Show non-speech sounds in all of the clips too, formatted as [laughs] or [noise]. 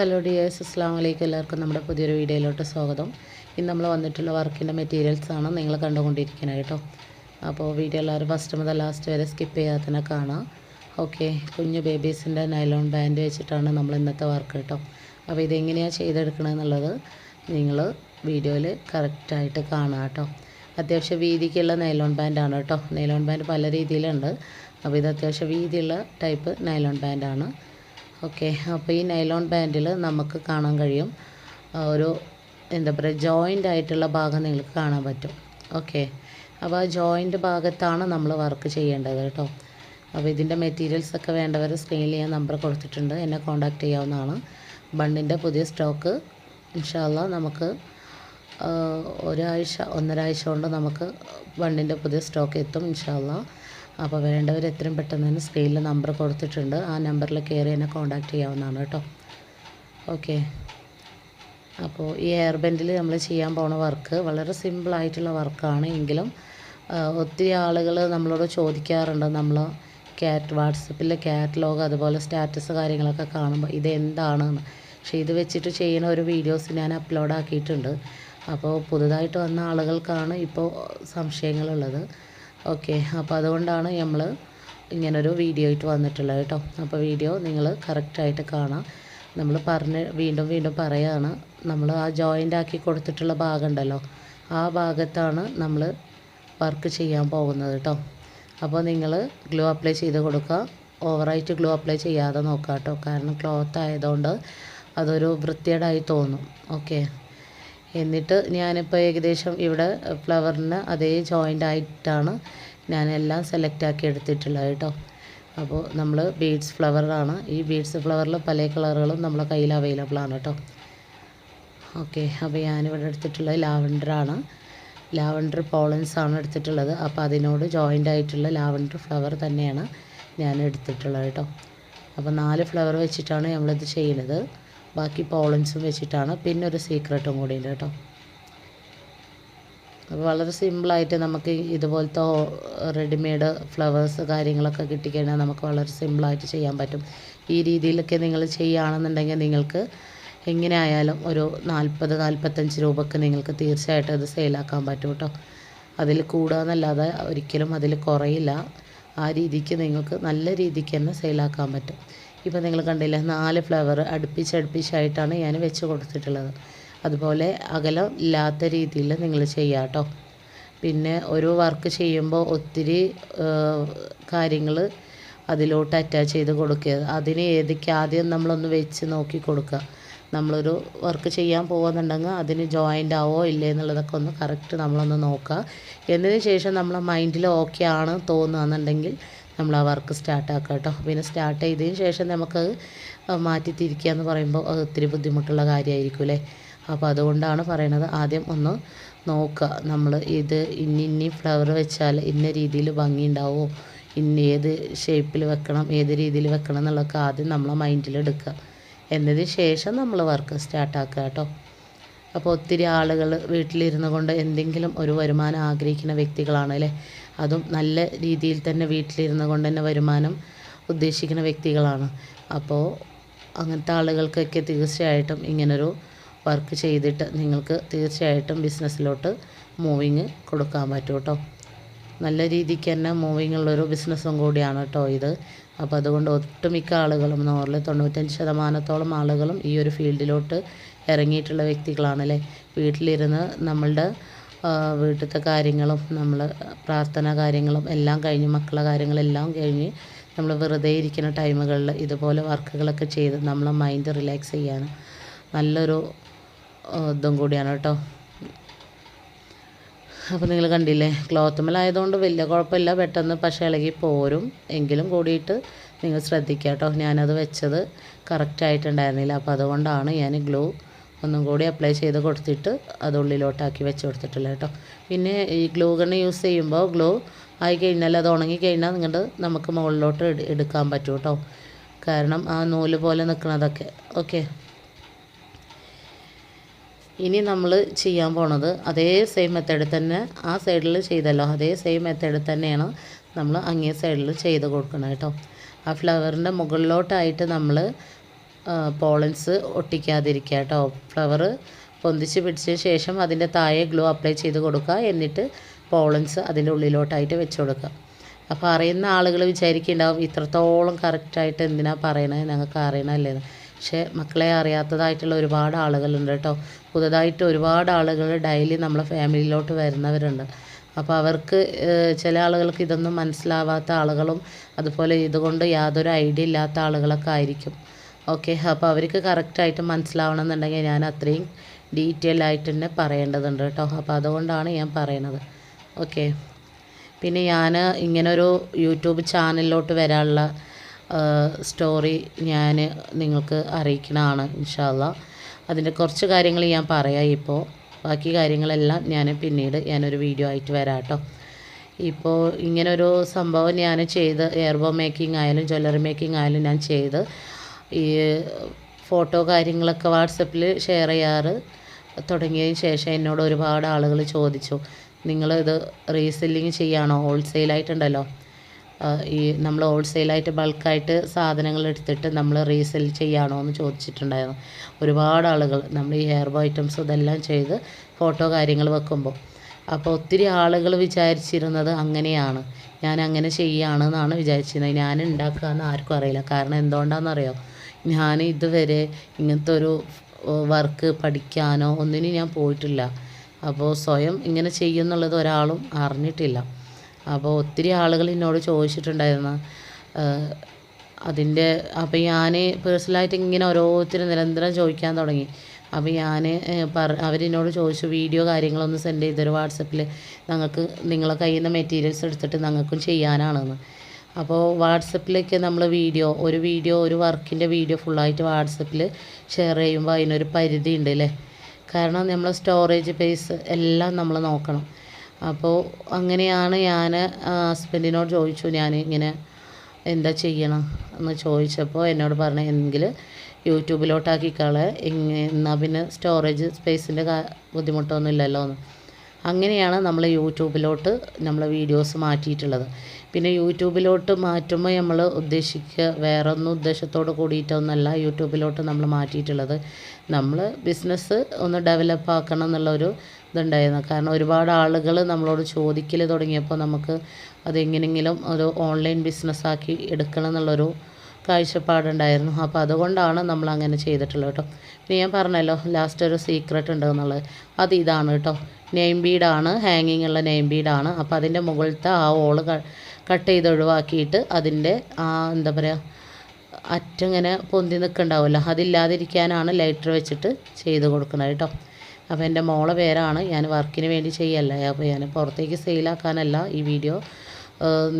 Hello dears അസ്സാം വലൈക്കും എല്ലാവർക്കും നമ്മുടെ പുതിയൊരു വീഡിയോയിലോട്ട് സ്വാഗതം. ഇന്ന് നമ്മൾ വന്നിട്ടുള്ള വർക്കിന്റെ മെറ്റീരിയൽസ് ആണ് നിങ്ങൾ കണ്ടുകൊണ്ടിരിക്കുന്നത് കേട്ടോ. അപ്പോൾ വീഡിയോ എല്ലാവരും ഫസ്റ്റ് മുതൽ ലാസ്റ്റ് വരെ സ്കിപ്പ് ചെയ്യാതെ തന്നെ കാണാം ഓക്കെ കുഞ്ഞു ബേബീസിന്റെ നൈലോൺ ബാൻഡ് വെച്ചിട്ടാണ് നമ്മൾ ഇന്നത്തെ വർക്ക് കേട്ടോ. അപ്പോൾ ഇതെങ്ങനെയാണ് ചെയ്തെടുക്കണമെന്നുള്ളത് നിങ്ങൾ വീഡിയോയിൽ കറക്റ്റായിട്ട് കാണുക കേട്ടോ. അത്യാവശ്യം വീതിക്കുള്ള നൈലോൺ ബാൻഡാണ് കേട്ടോ. നൈലോൺ ബാൻഡ് പല രീതിയിലുണ്ട്. അപ്പോൾ ഇത് അത്യാവശ്യം വീതിയുള്ള ടൈപ്പ് നൈലോൺ ബാൻഡാണ് ഓക്കെ. അപ്പോൾ ഈ നൈലോൺ ബാൻഡിൽ നമുക്ക് കാണാൻ കഴിയും ഒരു എന്താ പറയുക ജോയിന്റ് ആയിട്ടുള്ള ഭാഗം നിങ്ങൾക്ക് കാണാൻ പറ്റും. ഓക്കെ. അപ്പോൾ ആ ജോയിന്റ് ഭാഗത്താണ് നമ്മൾ വർക്ക് ചെയ്യേണ്ടത് കേട്ടോ. അപ്പോൾ ഇതിന്റെ മെറ്റീരിയൽസ് ഒക്കെ വേണ്ടവർ സ്ക്രീനിൽ ഞാൻ നമ്പർ കൊടുത്തിട്ടുണ്ട് എന്നെ കോൺടാക്റ്റ് ചെയ്യാവുന്നതാണ്. ബണ്ണിന്റെ പുതിയ സ്റ്റോക്ക് ഇൻഷാല്ല നമുക്ക് ഒരാഴ്ച ഒന്നരാഴ്ച കൊണ്ട് നമുക്ക് ബണ്ണിന്റെ പുതിയ സ്റ്റോക്ക് എത്തും ഇൻഷാല്ല അപ്പോൾ വേണ്ടവർ എത്രയും പെട്ടെന്ന് തന്നെ സ്ക്രീനിൽ നമ്പർ കൊടുത്തിട്ടുണ്ട്. ആ നമ്പറിൽ കയറി എന്നെ കോൺടാക്റ്റ് ചെയ്യാവുന്നതാണ് കേട്ടോ. ഓക്കെ അപ്പോൾ ഈ എയർ ബെൻഡിൽ നമ്മൾ ചെയ്യാൻ പോണ വർക്ക് വളരെ സിമ്പിളായിട്ടുള്ള വർക്കാണ് എങ്കിലും ഒത്തിരി ആളുകൾ നമ്മളോട് ചോദിക്കാറുണ്ട്. നമ്മൾ ക്യാറ്റ് വാട്സപ്പിലെ കാറ്റലോഗ് അതുപോലെ സ്റ്റാറ്റസ് കാര്യങ്ങളൊക്കെ കാണുമ്പോൾ ഇത് പക്ഷെ പക്ഷേ ഇത് വെച്ചിട്ട് ചെയ്യുന്ന ഒരു വീഡിയോസ് ഞാൻ അപ്ലോഡ് ആക്കിയിട്ടുണ്ട്. അപ്പോൾ പുതുതായിട്ട് വന്ന ആളുകൾക്കാണ് ഇപ്പോൾ സംശയങ്ങളുള്ളത്. ഓക്കെ അപ്പോൾ അതുകൊണ്ടാണ് നമ്മൾ ഇങ്ങനൊരു വീഡിയോ ആയിട്ട് വന്നിട്ടുള്ളത് കേട്ടോ. അപ്പോൾ വീഡിയോ നിങ്ങൾ കറക്റ്റായിട്ട് കാണാം. നമ്മൾ പറഞ്ഞ് വീണ്ടും വീണ്ടും പറയാണ്. നമ്മൾ ആ ജോയിന്റ് ആക്കി കൊടുത്തിട്ടുള്ള ഭാഗം ഉണ്ടല്ലോ ആ ഭാഗത്താണ് നമ്മൾ വർക്ക് ചെയ്യാൻ പോകുന്നത് കേട്ടോ. അപ്പോൾ നിങ്ങൾ ഗ്ലൂ അപ്ലൈ ചെയ്ത് കൊടുക്കുക. ഓവറായിട്ട് ഗ്ലൂ അപ്ലൈ ചെയ്യാതെ നോക്കുക കേട്ടോ. കാരണം ക്ലോത്ത് ആയതുകൊണ്ട് അതൊരു വൃത്തികേടായി തോന്നും. ഓക്കെ. എന്നിട്ട് ഞാനിപ്പോൾ ഏകദേശം ഇവിടെ ഫ്ലവറിന് അതേ ജോയിന്റ് ആയിട്ടാണ് ഞാൻ എല്ലാം സെലക്ട് ആക്കി എടുത്തിട്ടുള്ളത് കേട്ടോ. അപ്പോൾ നമ്മൾ ബീഡ്സ് ഫ്ലവറാണ് ഈ ബീഡ്സ് ഫ്ലവറിൽ പല കളറുകളും നമ്മളെ കയ്യിൽ അവൈലബിൾ ആണ് കേട്ടോ. ഓക്കെ അപ്പോൾ ഞാനിവിടെ എടുത്തിട്ടുള്ളത് ലാവൻഡറാണ് ലാവൻഡർ പോളൻസ് ആണ് എടുത്തിട്ടുള്ളത്. അപ്പോൾ അതിനോട് ജോയിന്റ് ആയിട്ടുള്ള ലാവൻഡർ ഫ്ലവർ തന്നെയാണ് ഞാൻ എടുത്തിട്ടുള്ളത് കേട്ടോ. അപ്പോൾ നാല് ഫ്ലവർ വെച്ചിട്ടാണ് നമ്മളിത് ചെയ്യുന്നത്. ബാക്കി പോളൻസും വെച്ചിട്ടാണ്. പിന്നെ ഒരു സീക്രട്ടും കൂടി ഉണ്ട് കേട്ടോ. അപ്പോൾ വളരെ സിമ്പിളായിട്ട് നമുക്ക് ഇതുപോലത്തെ റെഡിമെയ്ഡ് ഫ്ലവേഴ്സ് കാര്യങ്ങളൊക്കെ കിട്ടിക്കഴിഞ്ഞാൽ നമുക്ക് വളരെ സിമ്പിളായിട്ട് ചെയ്യാൻ പറ്റും. ഈ രീതിയിലൊക്കെ നിങ്ങൾ ചെയ്യുകയാണെന്നുണ്ടെങ്കിൽ നിങ്ങൾക്ക് എങ്ങനെ ആയാലും ഒരു നാൽപ്പത് നാൽപ്പത്തഞ്ച് രൂപക്ക് നിങ്ങൾക്ക് തീർച്ചയായിട്ടും അത് സെയിലാക്കാൻ പറ്റും കേട്ടോ. അതിൽ കൂടുകയെന്നല്ലാതെ ഒരിക്കലും അതിൽ കുറയില്ല. ആ രീതിക്ക് നിങ്ങൾക്ക് നല്ല രീതിക്ക് തന്നെ സെയിലാക്കാൻ പറ്റും. ഇപ്പോൾ നിങ്ങൾ കണ്ടില്ലേ നാല് ഫ്ലവർ അടുപ്പിച്ചടുപ്പിച്ചായിട്ടാണ് ഞാൻ വെച്ച് കൊടുത്തിട്ടുള്ളത്. അതുപോലെ അകലം ഇല്ലാത്ത രീതിയിൽ നിങ്ങൾ ചെയ്യുക കേട്ടോ പിന്നെ ഒരു വർക്ക് ചെയ്യുമ്പോൾ ഒത്തിരി കാര്യങ്ങൾ അതിലോട്ട് അറ്റാച്ച് ചെയ്ത് കൊടുക്കുക. അതിന് ഏതൊക്കെ ആദ്യം നമ്മളൊന്ന് വെച്ച് നോക്കി കൊടുക്കുക. നമ്മളൊരു വർക്ക് ചെയ്യാൻ പോകുന്നുണ്ടെങ്കിൽ അതിന് ജോയിന്റ് ആവോ ഇല്ലേ എന്നുള്ളതൊക്കെ ഒന്ന് കറക്റ്റ് നമ്മളൊന്ന് നോക്കുക. എന്നതിന് ശേഷം നമ്മളെ മൈൻഡിൽ ഓക്കെ ആണ് തോന്നുകയെന്നുണ്ടെങ്കിൽ നമ്മൾ ആ വർക്ക് സ്റ്റാർട്ടാക്കുക കേട്ടോ പിന്നെ സ്റ്റാർട്ട് ചെയ്തതിന് ശേഷം നമുക്ക് മാറ്റി തിരിക്കുക എന്ന് പറയുമ്പോൾ അത് ഒത്തിരി ബുദ്ധിമുട്ടുള്ള കാര്യമായിരിക്കും അല്ലേ? അപ്പോൾ അതുകൊണ്ടാണ് പറയണത് ആദ്യം ഒന്ന് നോക്കുക. നമ്മൾ ഇത് ഇന്ന ഫ്ലവർ വെച്ചാൽ ഇന്ന രീതിയിൽ ഭംഗി ഉണ്ടാവുമോ ഇന്ന ഏത് ഷേപ്പിൽ വെക്കണം? ഏത് രീതിയിൽ വെക്കണം എന്നുള്ളതൊക്കെ ആദ്യം നമ്മളെ മൈൻഡിൽ എടുക്കുക. എന്നതിന് ശേഷം നമ്മൾ വർക്ക് സ്റ്റാർട്ടാക്കുക കേട്ടോ അപ്പോൾ ഒത്തിരി ആളുകൾ വീട്ടിലിരുന്നു കൊണ്ട് എന്തെങ്കിലും ഒരു വരുമാനം ആഗ്രഹിക്കുന്ന വ്യക്തികളാണ് അല്ലേ? അതും നല്ല രീതിയിൽ തന്നെ വീട്ടിലിരുന്ന് കൊണ്ട് തന്നെ വരുമാനം ഉദ്ദേശിക്കുന്ന വ്യക്തികളാണ്. അപ്പോൾ അങ്ങനത്തെ ആളുകൾക്കൊക്കെ തീർച്ചയായിട്ടും ഇങ്ങനൊരു വർക്ക് ചെയ്തിട്ട് നിങ്ങൾക്ക് തീർച്ചയായിട്ടും ബിസിനസ്സിലോട്ട് മൂവിങ് കൊടുക്കാൻ പറ്റും കേട്ടോ. നല്ല രീതിക്ക് തന്നെ മൂവിങ് ഉള്ളൊരു ബിസിനസ്സും കൂടിയാണ് കേട്ടോ ഇത്. അപ്പോൾ അതുകൊണ്ട് ഒട്ടുമിക്ക ആളുകളും നൂറിൽ തൊണ്ണൂറ്റഞ്ച് ശതമാനത്തോളം ആളുകളും ഈ ഒരു ഫീൽഡിലോട്ട് ഇറങ്ങിയിട്ടുള്ള വ്യക്തികളാണല്ലേ വീട്ടിലിരുന്ന് നമ്മളുടെ വീട്ടിലത്തെ കാര്യങ്ങളും നമ്മൾ പ്രാർത്ഥന കാര്യങ്ങളും എല്ലാം കഴിഞ്ഞ് മക്കളെ കാര്യങ്ങളെല്ലാം കഴിഞ്ഞ് നമ്മൾ വെറുതെ ഇരിക്കുന്ന ടൈമുകളിൽ ഇതുപോലെ വർക്കുകളൊക്കെ ചെയ്ത് നമ്മളെ മൈൻഡ് റിലാക്സ് ചെയ്യാൻ നല്ലൊരു ഇതും കൂടിയാണ് കേട്ടോ. അപ്പോൾ നിങ്ങൾ കണ്ടില്ലേ ക്ലോത്തുമ്മലായതുകൊണ്ട് വലിയ കുഴപ്പമില്ല പെട്ടെന്ന് പക്ഷേ ഇളകി പോരും. എങ്കിലും കൂടിയിട്ട് നിങ്ങൾ ശ്രദ്ധിക്കുക കേട്ടോ. ഞാനത് വെച്ചത് കറക്റ്റായിട്ടുണ്ടായിരുന്നില്ല അപ്പോൾ അതുകൊണ്ടാണ് ഞാൻ ഗ്ലൂ ഒന്നും കൂടി അപ്ലൈ ചെയ്ത് കൊടുത്തിട്ട് അത് ഉള്ളിലോട്ടാക്കി വെച്ച് കൊടുത്തിട്ടില്ല കേട്ടോ. പിന്നെ ഈ ഗ്ലൂ ഗണ്ണ് യൂസ് ചെയ്യുമ്പോൾ ഗ്ലൂ ആയി കഴിഞ്ഞാൽ അത് ഉണങ്ങി കഴിഞ്ഞാൽ നിങ്ങളുടെ നമുക്ക് മുകളിലോട്ട് എടുക്കാൻ പറ്റും കേട്ടോ. കാരണം ആ നൂൽ പോലെ നിൽക്കുന്നതൊക്കെ ഓക്കെ ഇനി നമ്മൾ ചെയ്യാൻ പോണത് അതേ സെയിം മെത്തേഡിൽ തന്നെ ആ സൈഡിൽ ചെയ്തല്ലോ. അതേ സെയിം മെത്തേഡിൽ തന്നെയാണ് നമ്മൾ അങ്ങേ സൈഡിൽ ചെയ്ത് കൊടുക്കണം കേട്ടോ. ആ ഫ്ലവറിന്റെ മുകളിലോട്ടായിട്ട് നമ്മൾ പോളൻസ് ഒട്ടിക്കാതിരിക്കുക കേട്ടോ ഫ്ലവർ പൊന്തിച്ച് പിടിച്ചതിന് ശേഷം അതിന്റെ താഴെ ഗ്ലോ അപ്ലൈ ചെയ്ത് കൊടുക്കുക. എന്നിട്ട് പോളൻസ് അതിന്റെ ഉള്ളിലോട്ടായിട്ട് വെച്ച് കൊടുക്കുക. അപ്പോൾ അറിയുന്ന ആളുകൾ വിചാരിക്കുന്നുണ്ടാവും ഇത്രത്തോളം കറക്റ്റായിട്ട് എന്തിനാണ് പറയണത് ഞങ്ങൾക്ക് അറിയണമല്ലേ പക്ഷേ മക്കളെ അറിയാത്തതായിട്ടുള്ള ഒരുപാട് ആളുകളുണ്ട് കേട്ടോ. പുതുതായിട്ട് ഒരുപാട് ആളുകൾ ഡെയിലി നമ്മളെ ഫാമിലിയിലോട്ട് വരുന്നവരുണ്ട്. അപ്പോൾ അവർക്ക് ചില ആളുകൾക്ക് ഇതൊന്നും മനസ്സിലാവാത്ത ആളുകളും അതുപോലെ ഇതുകൊണ്ട് യാതൊരു ഐഡിയ ഇല്ലാത്ത ആളുകളൊക്കെ ആയിരിക്കും. ഓക്കെ അപ്പോൾ അവർക്ക് കറക്റ്റായിട്ട് മനസ്സിലാവണം എന്നുണ്ടെങ്കിൽ ഞാൻ അത്രയും ഡീറ്റെയിൽ ആയിട്ട് തന്നെ പറയേണ്ടതുണ്ട് കേട്ടോ. അപ്പോൾ അതുകൊണ്ടാണ് ഞാൻ പറയണത്. ഓക്കെ പിന്നെ ഞാൻ ഇങ്ങനൊരു യൂട്യൂബ് ചാനലിലോട്ട് വരാനുള്ള സ്റ്റോറി ഞാൻ നിങ്ങൾക്ക് അറിയിക്കണതാണ് ഇൻഷാല്ല അതിന്റെ കുറച്ച് കാര്യങ്ങൾ ഞാൻ പറയാം ഇപ്പോൾ ബാക്കി കാര്യങ്ങളെല്ലാം ഞാൻ പിന്നീട് ഞാനൊരു വീഡിയോ ആയിട്ട് വരാം കേട്ടോ. ഇപ്പോൾ ഇങ്ങനൊരു സംഭവം ഞാൻ ചെയ്ത് എയർബോ മേക്കിംഗ് ആയാലും ജ്വല്ലറി മേക്കിംഗ് ആയാലും ഞാൻ ചെയ്ത് ഈ ഫോട്ടോ കാര്യങ്ങളൊക്കെ വാട്സപ്പിൽ ഷെയർ ചെയ്യാറ്. തുടങ്ങിയതിന് ശേഷം എന്നോട് ഒരുപാട് ആളുകൾ ചോദിച്ചു നിങ്ങളിത് റീസെല്ലിങ് ചെയ്യാണോ? ഹോൾസെയിലായിട്ടുണ്ടല്ലോ. ഈ നമ്മൾ ഹോൾസെയിലായിട്ട് ബൾക്കായിട്ട് സാധനങ്ങൾ എടുത്തിട്ട് നമ്മൾ റീസെൽ ചെയ്യാണോ? എന്ന് ചോദിച്ചിട്ടുണ്ടായിരുന്നു. ഒരുപാട് ആളുകൾ നമ്മൾ ഈ ഹെയർ ബോ ഐറ്റംസ് ഇതെല്ലാം ചെയ്ത് ഫോട്ടോ കാര്യങ്ങൾ വെക്കുമ്പോൾ അപ്പോൾ ഒത്തിരി ആളുകൾ വിചാരിച്ചിരുന്നത് അങ്ങനെയാണ്. ഞാൻ അങ്ങനെ ചെയ്യുകയാണെന്നാണ് വിചാരിച്ചിരുന്നത്. ഞാൻ ഉണ്ടാക്കുക എന്ന് ആർക്കും അറിയില്ല. കാരണം എന്തുകൊണ്ടാണെന്നറിയോ ഞാൻ ഇതുവരെ ഇങ്ങനത്തെ ഒരു വർക്ക് പഠിക്കാനോ ഒന്നിനും ഞാൻ പോയിട്ടില്ല. അപ്പോൾ സ്വയം ഇങ്ങനെ ചെയ്യുന്നുള്ളത് ഒരാളും അറിഞ്ഞിട്ടില്ല. അപ്പോൾ ഒത്തിരി ആളുകൾ എന്നോട് ചോദിച്ചിട്ടുണ്ടായിരുന്നു അതിന്റെ അപ്പോൾ ഞാൻ പേഴ്സണലായിട്ട് ഇങ്ങനെ ഓരോരുത്തരും നിരന്തരം ചോദിക്കാൻ തുടങ്ങി. അപ്പോൾ ഞാൻ പറ അവരെന്നോട് ചോദിച്ചു വീഡിയോ കാര്യങ്ങളൊന്ന് സെൻഡ് ചെയ്തൊരു വാട്സപ്പിൽ ഞങ്ങൾക്ക് നിങ്ങളെ കയ്യിൽ നിന്ന് മെറ്റീരിയൽസ് എടുത്തിട്ട് ഞങ്ങൾക്കും ചെയ്യാനാണെന്ന്. അപ്പോൾ വാട്സപ്പിലേക്ക് നമ്മൾ വീഡിയോ ഒരു വീഡിയോ ഒരു വർക്കിന്റെ വീഡിയോ ഫുള്ളായിട്ട് വാട്സപ്പിൽ ഷെയർ ചെയ്യുമ്പോൾ അതിനൊരു പരിധി ഉണ്ട് അല്ലേ കാരണം നമ്മൾ സ്റ്റോറേജ് പേസ് എല്ലാം നമ്മൾ നോക്കണം. അപ്പോൾ അങ്ങനെയാണ് ഞാൻ ഹസ്ബൻഡിനോട് ചോദിച്ചു ഞാൻ ഇങ്ങനെ എന്താ ചെയ്യണം? എന്ന് ചോദിച്ചപ്പോൾ എന്നോട് പറഞ്ഞു എങ്കിൽ യൂട്യൂബിലോട്ടാക്കിക്കളെ എന്നാൽ പിന്നെ സ്റ്റോറേജ് സ്പേസിന്റെ ബുദ്ധിമുട്ടൊന്നും ഇല്ലല്ലോ എന്ന് അങ്ങനെയാണ് നമ്മൾ യൂട്യൂബിലോട്ട് നമ്മൾ വീഡിയോസ് മാറ്റിയിട്ടുള്ളത്. പിന്നെ യൂട്യൂബിലോട്ട് മാറ്റുമ്പോൾ നമ്മൾ ഉദ്ദേശിക്കുക വേറെ ഒന്നും ഉദ്ദേശത്തോട് കൂടിയിട്ടൊന്നല്ല യൂട്യൂബിലോട്ട് നമ്മൾ മാറ്റിയിട്ടുള്ളത്. നമ്മൾ ബിസിനസ് ഒന്ന് ഡെവലപ്പ് ആക്കണം എന്നുള്ളൊരു ഇതുണ്ടായിരുന്നു. കാരണം ഒരുപാട് ആളുകൾ നമ്മളോട് ചോദിക്കൽ തുടങ്ങിയപ്പോൾ നമുക്ക് അതെങ്ങനെങ്കിലും ഒരു ഓൺലൈൻ ബിസിനസ്സാക്കി എടുക്കണം എന്നുള്ളൊരു കാഴ്ചപ്പാടുണ്ടായിരുന്നു. അപ്പോൾ അതുകൊണ്ടാണ് നമ്മൾ അങ്ങനെ ചെയ്തിട്ടുള്ളത് കേട്ടോ. പിന്നെ ഞാൻ പറഞ്ഞല്ലോ ലാസ്റ്റ് ഒരു സീക്രട്ട് ഉണ്ട് എന്നുള്ളത്. അത് ഇതാണ് കേട്ടോ. നെയിം ബീഡാണ് ഹാങ്ങിങ് ഉള്ള നെയിം ബീഡാണ് അപ്പോൾ അതിന്റെ മുകളിലത്തെ ആ ഓൾ കട്ട് ചെയ്ത് ഒഴിവാക്കിയിട്ട് അതിന്റെ ആ എന്താ പറയുക അറ്റിങ്ങനെ പൊന്തി നിൽക്കുന്നുണ്ടാവുമല്ലോ അതില്ലാതിരിക്കാനാണ് ലൈറ്റർ വെച്ചിട്ട് ചെയ്ത് കൊടുക്കുന്നത് കേട്ടോ. അപ്പോൾ എന്റെ മോളെ പേരാണ്. ഞാൻ വർക്കിന് വേണ്ടി ചെയ്യല്ല. അപ്പോൾ ഞാൻ പുറത്തേക്ക് സെയിലാക്കാനല്ല ഈ വീഡിയോ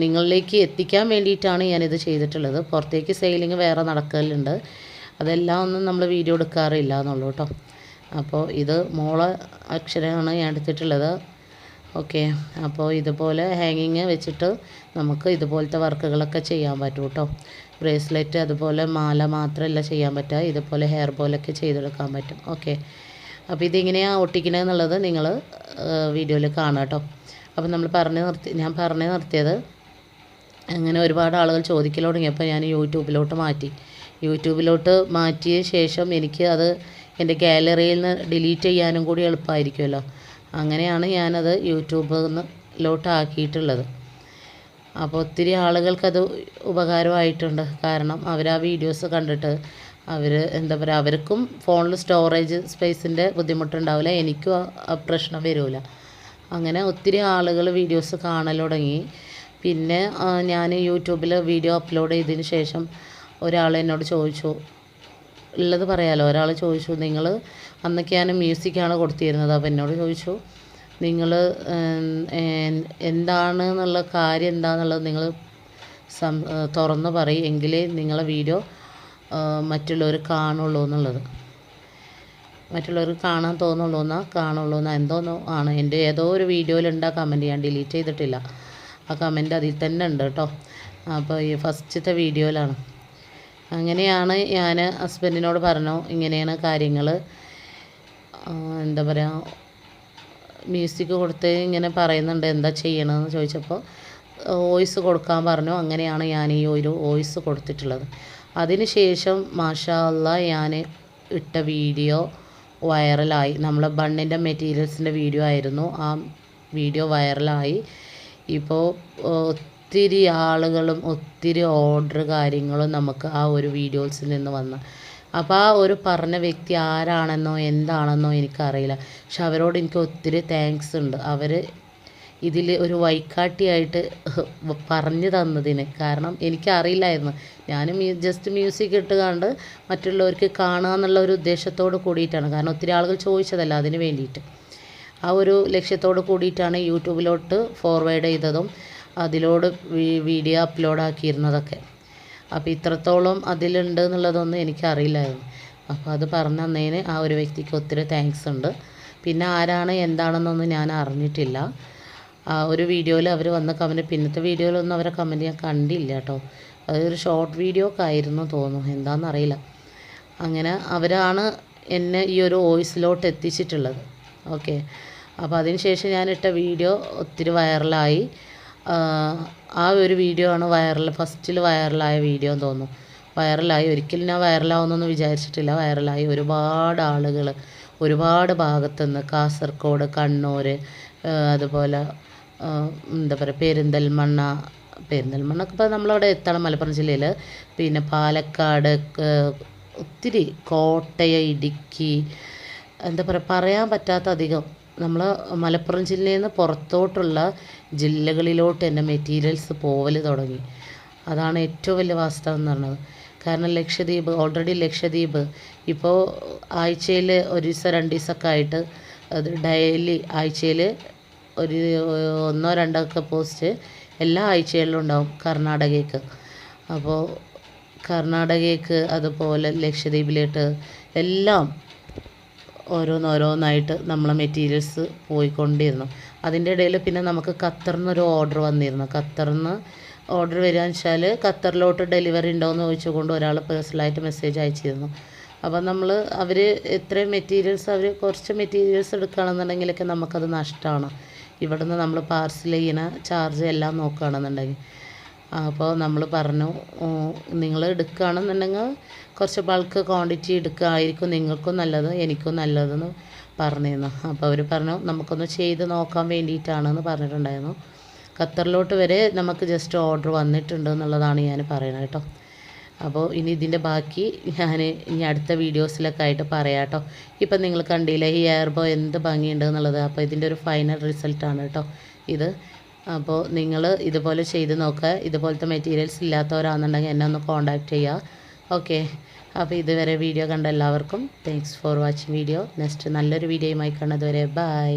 നിങ്ങളിലേക്ക് എത്തിക്കാൻ വേണ്ടിയിട്ടാണ് ഞാനിത് ചെയ്തിട്ടുള്ളത്. പുറത്തേക്ക് സെയിലിങ് വേറെ നടക്കലുണ്ട്. അതെല്ലാം ഒന്നും നമ്മൾ വീഡിയോ എടുക്കാറില്ല എന്നുള്ളൂ കേട്ടോ. അപ്പോൾ ഇത് മോളെ അക്ഷരമാണ് ഞാൻ എടുത്തിട്ടുള്ളത്. ഓക്കെ. അപ്പോൾ ഇതുപോലെ ഹാങ്ങിങ് വെച്ചിട്ട് നമുക്ക് ഇതുപോലത്തെ വർക്കുകളൊക്കെ ചെയ്യാൻ പറ്റും കേട്ടോ ബ്രേസ്ലെറ്റ് അതുപോലെ മാല മാത്രമല്ല ചെയ്യാൻ പറ്റുക ഇതുപോലെ ഹെയർ ബോലൊക്കെ ചെയ്തെടുക്കാൻ പറ്റും. ഓക്കെ. അപ്പോൾ ഇതിങ്ങനെയാണ് ഒട്ടിക്കണത് എന്നുള്ളത് നിങ്ങൾ വീഡിയോയിൽ കാണാം കേട്ടോ അപ്പോൾ നമ്മൾ പറഞ്ഞു നിർത്തി ഞാൻ പറഞ്ഞു നിർത്തിയത് അങ്ങനെ ഒരുപാട് ആളുകൾ ചോദിക്കൽ തുടങ്ങിയപ്പോൾ ഞാൻ യൂട്യൂബിലോട്ട് മാറ്റി. യൂട്യൂബിലോട്ട് മാറ്റിയ ശേഷം എനിക്ക് അത് എന്റെ ഗാലറിയിൽ നിന്ന് ഡിലീറ്റ് ചെയ്യാനും കൂടി എളുപ്പമായിരിക്കുമല്ലോ. അങ്ങനെയാണ് ഞാനത് യൂട്യൂബിൽ നിന്നിലോട്ട് ആക്കിയിട്ടുള്ളത് അപ്പോൾ ഒത്തിരി ആളുകൾക്കത് ഉപകാരമായിട്ടുണ്ട്. കാരണം അവർ ആ വീഡിയോസ് കണ്ടിട്ട് അവർ എന്താ പറയുക അവർക്കും ഫോണിൽ സ്റ്റോറേജ് സ്പേസിന്റെ ബുദ്ധിമുട്ടുണ്ടാവില്ല എനിക്കും പ്രശ്നം വരില്ല. അങ്ങനെ ഒത്തിരി ആളുകൾ വീഡിയോസ് കാണൽ തുടങ്ങി. പിന്നെ ഞാൻ യൂട്യൂബിൽ വീഡിയോ അപ്ലോഡ് ചെയ്തതിന് ശേഷം ഒരാൾ എന്നോട് ചോദിച്ചു ഉള്ളത് പറയാലോ. ഒരാൾ ചോദിച്ചു നിങ്ങൾ അന്നൊക്കെ ഞാൻ മ്യൂസിക്കാണ് കൊടുത്തിരുന്നത്. അപ്പോൾ എന്നോട് ചോദിച്ചു നിങ്ങൾ എന്താണ് എന്നുള്ള കാര്യം എന്താണെന്നുള്ളത് നിങ്ങൾ സം തുറന്ന് പറയും. എങ്കിലേ നിങ്ങളെ വീഡിയോ മറ്റുള്ളവർ കാണുള്ളൂ എന്നുള്ളത്. മറ്റുള്ളവർ കാണാൻ തോന്നുള്ളൂ എന്നാൽ കാണുള്ളൂ എന്നാൽ എന്തോന്നോ ആണ്. എന്റെ ഏതോ ഒരു വീഡിയോയിലുണ്ട് ആ കമന്റ് ഞാൻ ഡിലീറ്റ് ചെയ്തിട്ടില്ല. ആ കമന്റ് അതിൽ തന്നെ ഉണ്ട് കേട്ടോ. അപ്പോൾ ഈ ഫസ്റ്റത്തെ വീഡിയോയിലാണ്. അങ്ങനെയാണ് ഞാൻ ഹസ്ബൻഡിനോട് പറഞ്ഞു ഇങ്ങനെയാണ് കാര്യങ്ങൾ എന്താ പറയുക മ്യൂസിക് കൊടുത്ത് ഇങ്ങനെ പറയുന്നുണ്ട് എന്താ ചെയ്യണമെന്ന് ചോദിച്ചപ്പോൾ വോയിസ് കൊടുക്കാൻ പറഞ്ഞു. അങ്ങനെയാണ് ഞാൻ ഈ ഒരു വോയിസ് കൊടുത്തിട്ടുള്ളത്. അതിനുശേഷം മാഷാ അല്ലാ ഞാൻ ഇട്ട വീഡിയോ വൈറലായി. നമ്മളെ ബണ്ണിന്റെ മെറ്റീരിയൽസിന്റെ വീഡിയോ ആയിരുന്നു. ആ വീഡിയോ വൈറലായി. ഇപ്പോൾ ഒത്തിരി ആളുകളും ഒത്തിരി ഓർഡർ കാര്യങ്ങളും നമുക്ക് ആ ഒരു വീഡിയോസിൽ നിന്ന് വന്ന്. അപ്പോൾ ആ ഒരു പറഞ്ഞ വ്യക്തി ആരാണെന്നോ എന്താണെന്നോ എനിക്കറിയില്ല. പക്ഷെ അവരോട് എനിക്ക് ഒത്തിരി താങ്ക്സ് ഉണ്ട്. അവർ ഇതിൽ ഒരു വൈക്കാട്ടിയായിട്ട് [laughs] പറഞ്ഞു തന്നതിന്. കാരണം എനിക്കറിയില്ലായിരുന്നു. ഞാനും ജസ്റ്റ് മ്യൂസിക് ഇട്ട് കണ്ട് മറ്റുള്ളവർക്ക് കാണുക എന്നുള്ള ഒരു ഉദ്ദേശത്തോട് കൂടിയിട്ടാണ്. കാരണം ഒത്തിരി ആളുകൾ ചോദിച്ചതല്ല അതിന് വേണ്ടിയിട്ട്. ആ ഒരു ലക്ഷ്യത്തോട് കൂടിയിട്ടാണ് യൂട്യൂബിലോട്ട് ഫോർവേഡ് ചെയ്തതും. അതിലോട് വീഡിയോ അപ്ലോഡ് ആക്കിയിരുന്നതൊക്കെ അപ്പോൾ ഇത്രത്തോളം അതിലുണ്ട് എന്നുള്ളതൊന്നും എനിക്കറിയില്ലായിരുന്നു. അപ്പോൾ അത് പറഞ്ഞു തന്നതിന് ആ ഒരു വ്യക്തിക്ക് ഒത്തിരി താങ്ക്സ് ഉണ്ട്. പിന്നെ ആരാണ് എന്താണെന്നൊന്നും ഞാൻ അറിഞ്ഞിട്ടില്ല. ആ ഒരു വീഡിയോയിൽ അവർ വന്ന കമന്റ് പിന്നത്തെ വീഡിയോയിലൊന്നും അവരെ കമന്റ് ഞാൻ കണ്ടില്ല കേട്ടോ. അതൊരു ഷോർട്ട് വീഡിയോ ഒക്കെ ആയിരുന്നു തോന്നുന്നു. എന്താണെന്നറിയില്ല അങ്ങനെ അവരാണ് എന്നെ ഈ ഒരു വോയിസിലോട്ട് എത്തിച്ചിട്ടുള്ളത്. ഓക്കെ അപ്പോൾ അതിന് ശേഷം ഞാൻ ഇട്ട വീഡിയോ ഒത്തിരി വൈറലായി ആ ഒരു വീഡിയോ ആണ് വൈറൽ ഫസ്റ്റിൽ വൈറലായ വീഡിയോ എന്ന് തോന്നുന്നു. വൈറലായി ഒരിക്കലും ഞാൻ വൈറലാവുന്നൊന്നും വിചാരിച്ചിട്ടില്ല. വൈറലായി ഒരുപാട് ആളുകൾ ഒരുപാട് ഭാഗത്തുനിന്ന് കാസർഗോഡ് കണ്ണൂർ അതുപോലെ എന്താ പറയുക പെരിന്തൽമണ്ണ പെരിന്തൽമണ്ണ ഇപ്പോൾ നമ്മളവിടെ എത്തണം മലപ്പുറം ജില്ലയിൽ പിന്നെ പാലക്കാട് ഒത്തിരി കോട്ടയം ഇടുക്കി എന്താ പറയുക പറയാൻ പറ്റാത്ത അധികം നമ്മൾ മലപ്പുറം ജില്ലയിൽ നിന്ന് പുറത്തോട്ടുള്ള ജില്ലകളിലോട്ട് തന്നെ മെറ്റീരിയൽസ് പോവൽ തുടങ്ങി. അതാണ് ഏറ്റവും വലിയ വാസ്തവം എന്ന് പറഞ്ഞത്. കാരണം ലക്ഷദ്വീപ് ഓൾറെഡി ലക്ഷദ്വീപ്. ഇപ്പോൾ ആഴ്ചയിൽ ഒരു ദിവസം രണ്ട് ദിവസമൊക്കെ ആയിട്ട് അത് ഡെയിലി ആഴ്ചയിൽ ഒരു ഒന്നോ രണ്ടോ ഒക്കെ പോസ്റ്റ് എല്ലാ ആഴ്ചകളിലും ഉണ്ടാവും കർണാടകയ്ക്ക്. അപ്പോൾ കർണാടകയ്ക്ക് അതുപോലെ ലക്ഷദ്വീപിലോട്ട് എല്ലാം ഓരോന്നോരോന്നായിട്ട് നമ്മളെ മെറ്റീരിയൽസ് പോയിക്കൊണ്ടിരുന്നു. അതിന്റെ ഇടയിൽ പിന്നെ നമുക്ക് ഖത്തറിൽ ഒരു ഓർഡർ വന്നിരുന്നു. ഖത്തറിൽ നിന്ന് ഓർഡർ വരികയെന്ന് വെച്ചാൽ ഖത്തറിലോട്ട് ഡെലിവറി ഉണ്ടോയെന്ന് ചോദിച്ചുകൊണ്ട് ഒരാൾ പേഴ്സണലായിട്ട് മെസ്സേജ് അയച്ചിരുന്നു. അപ്പം നമ്മൾ അവർ എത്രയും മെറ്റീരിയൽസ് അവർ കുറച്ച് മെറ്റീരിയൽസ് എടുക്കുകയാണെന്നുണ്ടെങ്കിലൊക്കെ നമുക്കത് നഷ്ടമാണ് ഇവിടുന്ന് നമ്മൾ പാർസൽ ചെയ്യുന്ന ചാർജ് എല്ലാം നോക്കുകയാണെന്നുണ്ടെങ്കിൽ. അപ്പോൾ നമ്മൾ പറഞ്ഞു നിങ്ങൾ എടുക്കുകയാണെന്നുണ്ടെങ്കിൽ കുറച്ച് ബൾക്ക് ക്വാണ്ടിറ്റി എടുക്കുകയായിരിക്കും നിങ്ങൾക്കും നല്ലത് എനിക്കും നല്ലതെന്ന് പറഞ്ഞിരുന്നു. അപ്പോൾ അവർ പറഞ്ഞു നമുക്കൊന്ന് ചെയ്ത് നോക്കാൻ വേണ്ടിയിട്ടാണെന്ന് പറഞ്ഞിട്ടുണ്ടായിരുന്നു. ഖത്തറിലോട്ട് വരെ നമുക്ക് ജസ്റ്റ് ഓർഡർ വന്നിട്ടുണ്ട് എന്നുള്ളതാണ് ഞാൻ പറയുന്നത് കേട്ടോ. അപ്പോൾ ഇനി ഇതിന്റെ ബാക്കി ഞാൻ ഇനി അടുത്ത വീഡിയോസിലൊക്കെ ആയിട്ട് പറയാം കേട്ടോ. ഇപ്പം നിങ്ങൾ കണ്ടില്ലേ ഈ എയർബോ എന്ത് ഭംഗിയുണ്ട് എന്നുള്ളത്? അപ്പോൾ ഇതിന്റെ ഒരു ഫൈനൽ റിസൾട്ടാണ് കേട്ടോ ഇത്. അപ്പോൾ നിങ്ങൾ ഇതുപോലെ ചെയ്ത് നോക്കുക ഇതുപോലത്തെ മെറ്റീരിയൽസ് ഇല്ലാത്തവരാണെന്നുണ്ടെങ്കിൽ എന്നെ ഒന്ന് കോൺടാക്റ്റ് ചെയ്യുക ഓക്കെ അപ്പോൾ ഇതുവരെ വീഡിയോ കണ്ട എല്ലാവർക്കും thanks for watching video next നല്ലൊരു വീഡിയോയുമായി കാണുന്നതുവരെ ബൈ